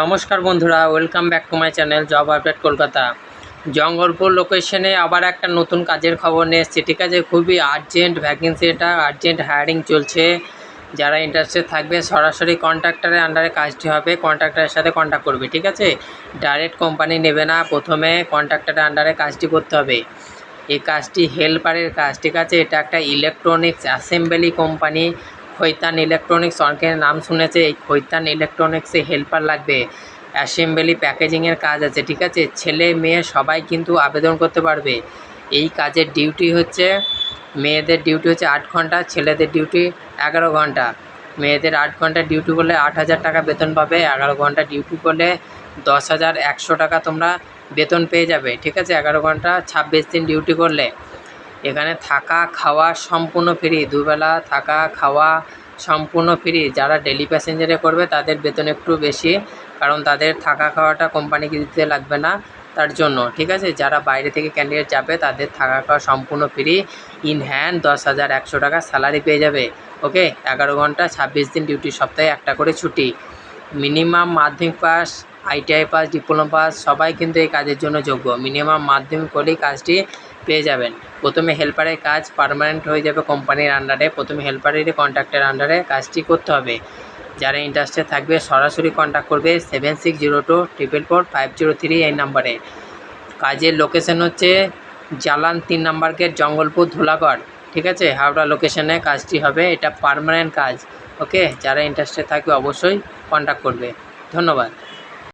নমস্কার বন্ধুরা welcome back to my channel job update Kolkata. Jangalpur লোকেশনে আবার একটা নতুন কাজের খবর নিয়ে এসেছি। ঠিক আছে, খুবই আর্জেন্ট ভ্যাকেন্সি এটা আর্জেন্ট হায়ারিং চলছে। যারা ইন্টারেস্টেড থাকবে, সরাসরি কন্ট্রাক্টরের আন্ডারে কাজটি হবে কন্ট্রাক্টরের সাথে কন্ট্যাক্ট করবে, ঠিক আছে? ডাইরেক্ট কোম্পানি নেবে না, প্রথমে কন্ট্রাক্টরের আন্ডারে কাজটি করতে হবে। এই কাজটি হেল্পারের কাজ, ঠিক আছে? এটা একটা electronics assembly company Khaitan electronics, অনেকের নাম শুনেছে এই খৈতান ইলেকট্রনিক্সে হেল্পার লাগবে। অ্যাসেম্বলি প্যাকেজিংয়ের কাজ আছে, ঠিক আছে? ছেলে, মেয়ে সবাই কিন্তু আবেদন করতে পারবে। এই কাজের ডিউটি হচ্ছে, মেয়েদের ডিউটি হচ্ছে আট ঘণ্টা, ছেলেদের ডিউটি এগারো ঘণ্টা। মেয়েদের আট ঘণ্টা ডিউটি করলে আট হাজার টাকা বেতন পাবে, এগারো ঘণ্টা ডিউটি করলে দশ হাজার একশো টাকা তোমরা বেতন পেয়ে যাবে, ঠিক আছে? এগারো ঘণ্টা ছাব্বিশ দিন ডিউটি করলে। এখানে থাকা, খাওয়া সম্পূর্ণ ফ্রি দুবেলা থাকা, খাওয়া সম্পূর্ণ ফ্রি যারা ডেলি প্যাসেঞ্জারে করবে, তাদের বেতন একটু বেশি, কারণ তাদের থাকা, খাওয়াটা কোম্পানিকে দিতে লাগবে না তার জন্য, ঠিক আছে? যারা বাইরে থেকে ক্যান্ডিডেট যাবে, তাদের থাকা, খাওয়া সম্পূর্ণ ফ্রি ইন হ্যান্ড দশ হাজার একশো টাকা স্যালারি পেয়ে যাবে ওকে এগারো ঘণ্টা ছাব্বিশ দিন ডিউটি সপ্তাহে একটা করে ছুটি। মিনিমাম মাধ্যমিক pass ITI pass diploma pass সবাই কিন্তু এই কাজের জন্য যোগ্য। মিনিমাম মাধ্যমিক করলেই কাজটি পেয়ে যাবেন। প্রথমে হেল্পারের কাজ পার্মানেন্ট হয়ে যাবে কোম্পানির আন্ডারে প্রথমে হেল্পারেরই কন্ট্রাক্টের আন্ডারে কাজটি করতে হবে। যারা ইন্টারেস্টে থাকবে সরাসরি কন্ট্যাক্ট করবে seven six zero two triple four five zero three এই নাম্বারে কাজের লোকেশন হচ্ছে জালান তিন নাম্বার গেট জঙ্গলপুর, ধুলাগড়। ঠিক আছে? হাওড়া লোকেশনে কাজটি হবে। এটা পারমানেন্ট কাজ। ওকে যারা ইন্টারেস্টেড থাকবে অবশ্যই কন্ট্যাক্ট করবে। ধন্যবাদ।